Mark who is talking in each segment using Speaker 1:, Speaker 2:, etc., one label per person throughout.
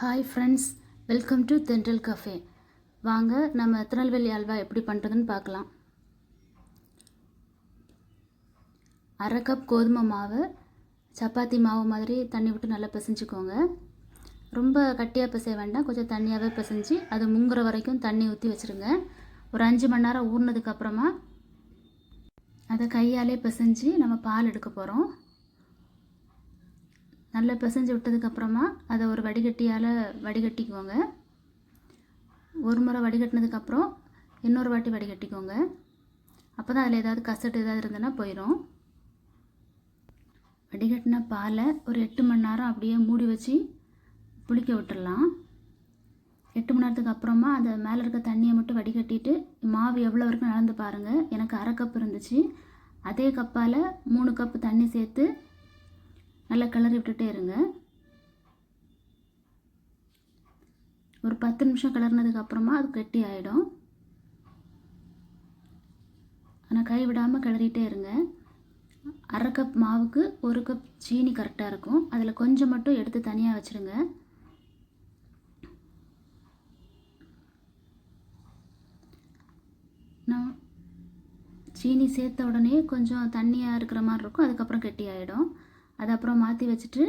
Speaker 1: Hi friends welcome to Thendral cafe வாங்க நம்ம திருநெல்வேலி அல்வா எப்படி பண்ணுறதுன்னு பார்க்கலாம். அரை கப் கோதுமை மாவு சப்பாத்தி மாவு மாதிரி தண்ணி விட்டு நல்லா பிசைஞ்சுக்கோங்க. ரொம்ப கட்டியாக பிசைய வேண்டாம். கொஞ்சம் தண்ணியாகவே பிசைஞ்சு அது முங்குற வரைக்கும் தண்ணி ஊற்றி வச்சுருங்க. ஒரு அஞ்சு மணி நேரம் ஊறினதுக்கப்புறமா அதை கையாலே பிசைஞ்சு நம்ம பால் எடுக்க போகிறோம் நல்லா பிசைஞ்சு விட்டதுக்கப்புறமா அதை ஒரு வடிகட்டியால் வடிகட்டிக்குவோங்க ஒரு முறை வடிகட்டினதுக்கப்புறம் இன்னொரு வாட்டி வடிகட்டிக்கோங்க. அப்போ தான் அதில் ஏதாவது கசட்டு ஏதாவது இருந்ததுன்னா போயிடும் வடிகட்டின பாலை ஒரு எட்டு மணி நேரம் அப்படியே மூடி வச்சு புளிக்க விட்டுடலாம் எட்டு மணி நேரத்துக்கு அப்புறமா அந்த மேலே இருக்க தண்ணியை மட்டும் வடிகட்டிட்டு மாவு எவ்வளோ வரைக்கும் நடந்து பாருங்கள் எனக்கு அரை கப் இருந்துச்சு. அதே கப்பால் மூணு கப்பு தண்ணி சேர்த்து நல்லா கிளறி விட்டுட்டே இருங்க. ஒரு பத்து நிமிஷம் கிளறினதுக்கப்புறமா அது கெட்டி ஆகிடும் ஆனால் கை விடாமல் கிளறிட்டே இருங்க. அரை கப் மாவுக்கு ஒரு கப் சீனி கரெக்டாக இருக்கும். அதில் கொஞ்சம் மட்டும் எடுத்து தனியாக வச்சுருங்க. நான் சீனி சேர்த்த உடனே கொஞ்சம் தண்ணியாக இருக்கிற மாதிரி இருக்கும். அதுக்கப்புறம் கெட்டி ஆகிடும் அதை அப்புறம் மாற்றி வச்சுட்டு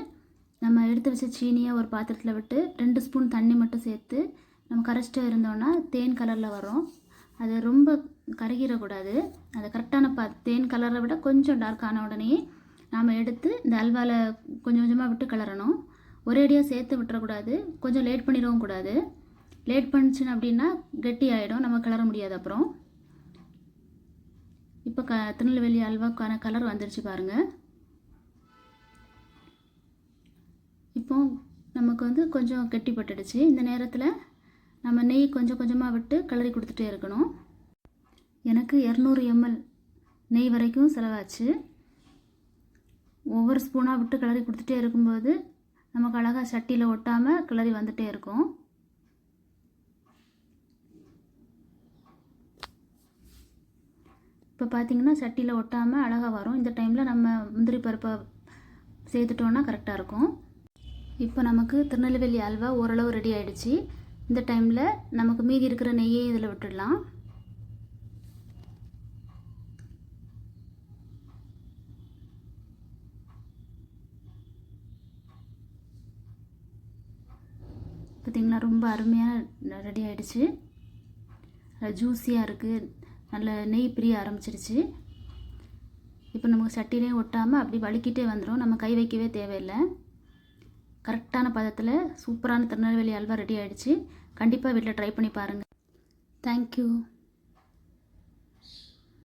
Speaker 1: நம்ம எடுத்து வச்ச சீனியை ஒரு பாத்திரத்தில் விட்டு ரெண்டு ஸ்பூன் தண்ணி மட்டும் சேர்த்து நம்ம கரைச்சிட்டு இருந்தோன்னா தேன் கலரில் வரும். அது ரொம்ப கருகிடக்கூடாது. அது கரெக்டான பா தேன் கலரை விட கொஞ்சம் டார்க்கான உடனே நாம் எடுத்து இந்த அல்வாவில் கொஞ்சம் கொஞ்சமாக விட்டு கிளறணும். ஒரேடியாக சேர்த்து விட்டுறக்கூடாது. கொஞ்சம் லேட் பண்ணிடவும் கூடாது. லேட் பண்ணிச்சுன்னு அப்படின்னா கெட்டி ஆகிடும் நம்ம கிளற முடியாது அப்புறம். இப்போ க திருநெல்வேலி அல்வாக்கான கலர் வந்துருச்சு பாருங்கள் இப்போ நமக்கு வந்து கொஞ்சம் கெட்டிப்பட்டுடுச்சு. இந்த நேரத்தில் நம்ம நெய் கொஞ்சம் கொஞ்சமாக விட்டு கிளறி கொடுத்துட்டே இருக்கணும். எனக்கு இரநூறு எம்எல் நெய் வரைக்கும் செலவாச்சு. ஒவ்வொரு ஸ்பூனாக விட்டு கிளறி கொடுத்துட்டே இருக்கும்போது நமக்கு அழகாக சட்டியில் ஒட்டாமல் கிளறி வந்துகிட்டே இருக்கும். இப்போ பார்த்தீங்கன்னா சட்டியில் ஒட்டாமல் அழகாக வரும். இந்த டைமில் நம்ம முந்திரி பருப்பை சேர்த்துட்டோன்னா கரெக்டாக இருக்கும். இப்போ நமக்கு திருநெல்வேலி அல்வா ஓரளவு ரெடி ஆகிடுச்சு இந்த டைமில் நமக்கு மீதி இருக்கிற நெய்யை இதில் விட்டுடலாம். பார்த்திங்களா? ரொம்ப அருமையாக ரெடி ஆகிடுச்சு ஜூஸியாக இருக்குது நல்ல நெய் பிரிய ஆரம்பிச்சிருச்சு. இப்போ நமக்கு சட்டிலையும் ஒட்டாமல் அப்படி வலிக்கிட்டே வந்துடும் நம்ம கை வைக்கவே தேவையில்லை. கரெக்டான பதத்தில் சூப்பரான திருநெல்வேலி அல்வா ரெடி ஆகிடுச்சு கண்டிப்பாக வீட்டில் ட்ரை பண்ணி பாருங்கள் தேங்க்யூ